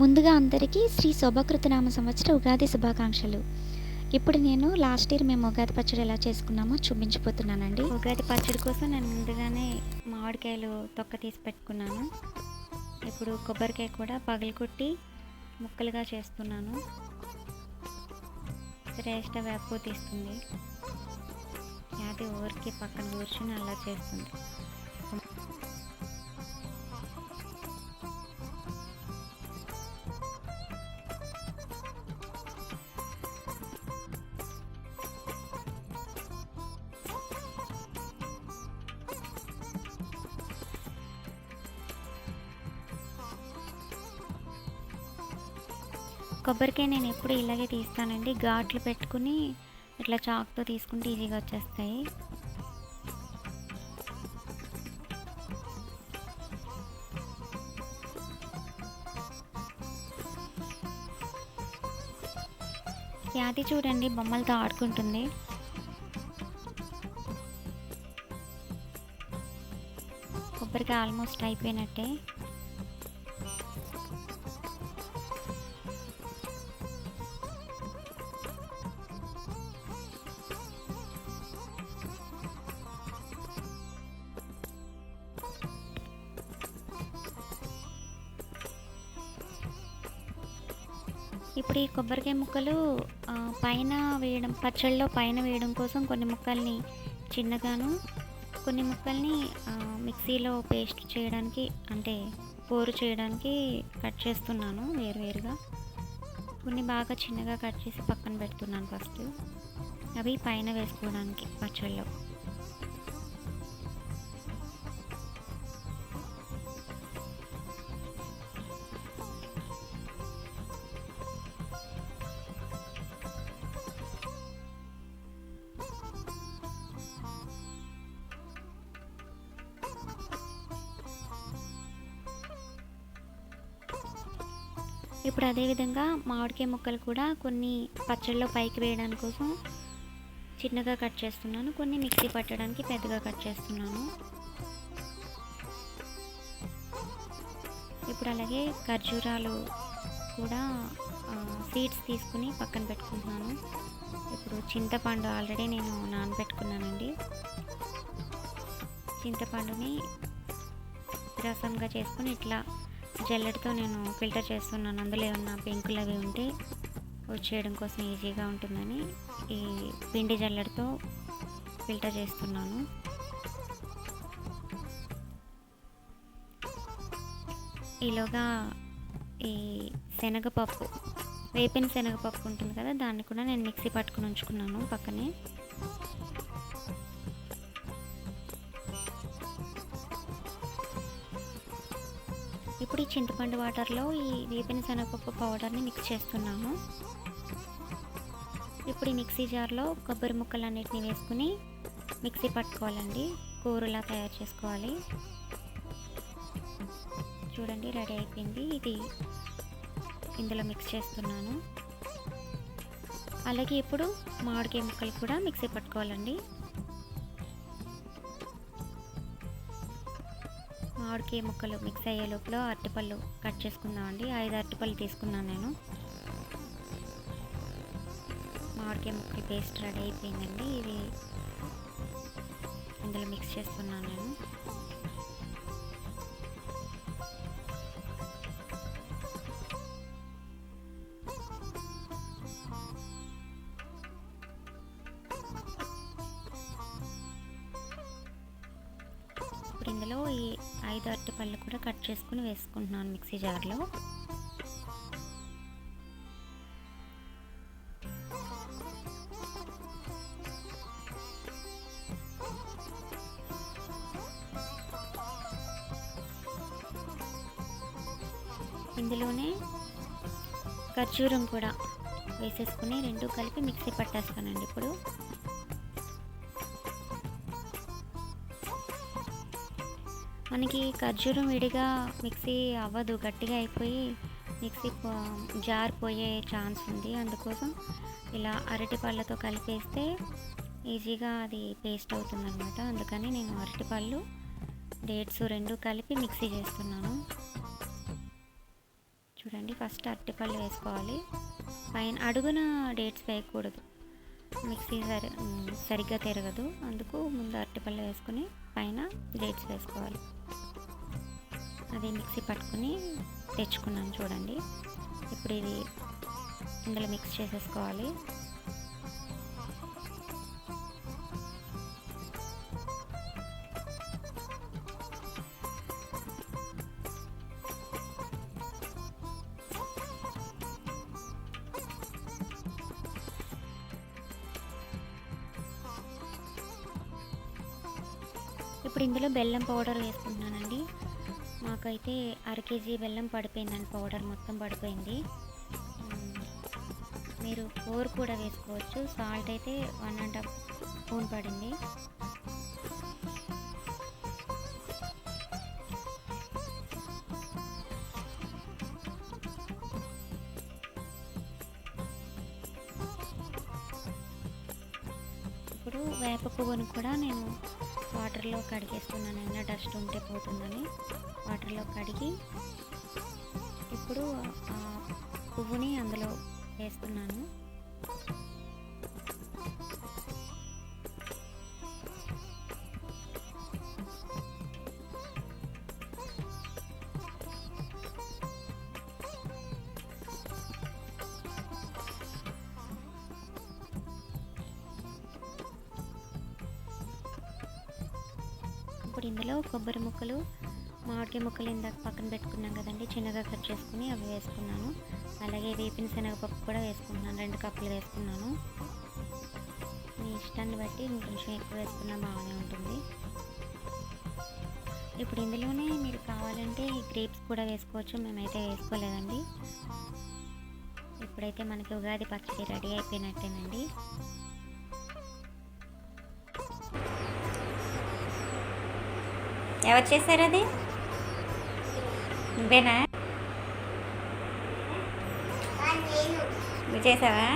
ముందుగా అందరికీ శ్రీ శోభకృతనామ సంవత్సర ఉగాది శుభాకాంక్షలు. ఇప్పుడు నేను లాస్ట్ ఇయర్ మేము ఉగాది పచ్చడి ఎలా చేసుకున్నామో చూపించిపోతున్నానండి ఉగాది పచ్చడి కోసం నేను ముందుగానే మామిడికాయలు తొక్క తీసి పెట్టుకున్నాను. ఇప్పుడు కొబ్బరికాయ కూడా పగలకొట్టి ముక్కలుగా చేస్తున్నాను. శ్రేష్ట వేపు తీస్తుంది. అది ఊరికి పక్కన కూర్చుని అలా చేస్తుంది. కొబ్బరికాయ నేను ఎప్పుడు ఇలాగే తీస్తానండి. ఘాట్లు పెట్టుకుని ఇట్లా చాక్తో తీసుకుంటే ఈజీగా వచ్చేస్తాయి. ఖ్యాతి చూడండి బొమ్మలతో ఆడుకుంటుంది. కొబ్బరికాయ ఆల్మోస్ట్ అయిపోయినట్టే. ఇప్పుడు ఈ కొబ్బరికాయ ముక్కలు పైన వేయడం పచ్చళ్ళలో పైన వేయడం కోసం కొన్ని ముక్కల్ని చిన్నగాను కొన్ని ముక్కల్ని మిక్సీలో పేస్ట్ చేయడానికి అంటే పోరు చేయడానికి కట్ చేస్తున్నాను వేరువేరుగా. కొన్ని బాగా చిన్నగా కట్ చేసి పక్కన పెడుతున్నాను ఫస్ట్. అవి పైన వేసుకోవడానికి పచ్చళ్ళలో ఇప్పుడు అదేవిధంగా మామిడికాయ ముక్కలు కూడా కొన్ని పచ్చళ్ళలో పైకి వేయడాని కోసం చిన్నగా కట్ చేస్తున్నాను. కొన్ని మిక్సీ పట్టడానికి పెద్దగా కట్ చేస్తున్నాను. ఇప్పుడు అలాగే ఖర్జూరాలు కూడా సీడ్స్ తీసుకుని పక్కన పెట్టుకుంటున్నాను. ఇప్పుడు చింతపండు ఆల్రెడీ నేను నానబెట్టుకున్నానండి. చింతపండుని రసంగా చేసుకుని ఇట్లా జల్లెడతో నేను ఫిల్టర్ చేస్తున్నాను. అందులో ఏమన్నా పెంకులు అవి ఉంటే వచ్చేయడం కోసం ఈజీగా ఉంటుందని ఈ పిండి జల్లెడతో ఫిల్టర్ చేస్తున్నాను. ఈలోగా ఈ శనగపప్పు వేపిన శనగపప్పు ఉంటుంది కదా దాన్ని కూడా నేను మిక్సీ పట్టుకుని ఉంచుకున్నాను పక్కనే. ఇప్పుడు ఈ చింతపండు వాటర్లో ఈ వేపిన శనగపప్పు పౌడర్ని మిక్స్ చేస్తున్నాను ఇప్పుడు ఈ మిక్సీ జార్లో కొబ్బరి ముక్కలు ముక్కలన్నిటిని వేసుకుని మిక్సీ పట్టుకోవాలండి. కూరలా తయారు చేసుకోవాలి. చూడండి రెడీ అయిపోయింది. ఇది ఇందులో మిక్స్ చేస్తున్నాను. అలాగే ఇప్పుడు మామిడికాయ ముక్కలు కూడా మిక్సీ పట్టుకోవాలండి. మామిడికాయ ముక్కలు మిక్స్ అయ్యే లోపల అరటిపళ్ళు కట్ చేసుకుందామండి. ఐదు అరటిపళ్ళు తీసుకున్నాను నేను. మామిడికాయ ముక్కలు పేస్ట్ రెడీ అయిపోయిందండి. ఇది ఇందులో మిక్స్ చేస్తున్నాను నేను. ఇప్పుడు ఇందులో ఈ ఐదు అరటి పళ్ళు కూడా కట్ చేసుకుని వేసుకుంటున్నాను మిక్సీ జార్లో. ఇందులోనే ఖర్జూరం కూడా వేసేసుకుని రెండు కలిపి మిక్సీ పట్టేస్తానండి ఇప్పుడు. మనకి ఖర్జూరం విడిగా మిక్సీ అవ్వదు గట్టిగా అయిపోయి మిక్సీ జారిపోయే ఛాన్స్ ఉంది. అందుకోసం ఇలా అరటిపళ్ళతో కలిపేస్తే ఈజీగా అది పేస్ట్ అవుతుందన్నమాట. అందుకని నేను అరటిపళ్ళు డేట్స్ రెండు కలిపి మిక్సీ చేస్తున్నాను. చూడండి ఫస్ట్ అరటిపళ్ళు వేసుకోవాలి. పైన అడుగున డేట్స్ వేయకూడదు. మిక్సీ సరి సరిగ్గా తిరగదు. అందుకు ముందు అరటిపళ్ళు వేసుకుని పైన డేట్స్ వేసుకోవాలి. అది మిక్సీ పట్టుకుని తెచ్చుకున్నాను చూడండి. ఇప్పుడు ఇది ఇందులో మిక్స్ చేసేసుకోవాలి. ఇప్పుడు ఇందులో బెల్లం పౌడర్ వేసుకుంటున్నానండి మాకైతే అర కేజీ బెల్లం పడిపోయిందండి పౌడర్ మొత్తం పడిపోయింది. మీరు ఫోర్ కూడా వేసుకోవచ్చు. సాల్ట్ అయితే వన్ అండ్ హాఫ్ స్పూన్ పడింది. ఇప్పుడు వేప పువ్వును కూడా నేను వాటర్లో కడిగేస్తున్నాను. ఏమైనా డస్ట్ ఉంటే పోతుందని. వాటర్లో కడిగి ఇప్పుడు ఆ పువ్వుని అందులో వేస్తున్నాను. ఇప్పుడు ఇందులో కొబ్బరి ముక్కలు మామిడికాయ ముక్కలు ఇందాక పక్కన పెట్టుకున్నాం కదండి చిన్నగా కట్ చేసుకుని అవి వేసుకున్నాను. అలాగే వేపిన శనగపప్పు కూడా వేసుకున్నాను రెండు కప్పులు వేసుకున్నాను. మీ ఇష్టాన్ని బట్టి ఇంకొంచెం ఎక్కువ వేసుకున్నా బాగానే ఉంటుంది. ఇప్పుడు ఇందులోనే మీరు కావాలంటే గ్రేప్స్ కూడా వేసుకోవచ్చు మేమైతే వేసుకోలేదండి. ఇప్పుడైతే మనకి ఉగాది పచ్చడి రెడీ అయిపోయినట్టేనండి. ఎవరు చేశారు అది? నువ్వేనా? నువ్వు చేసావా?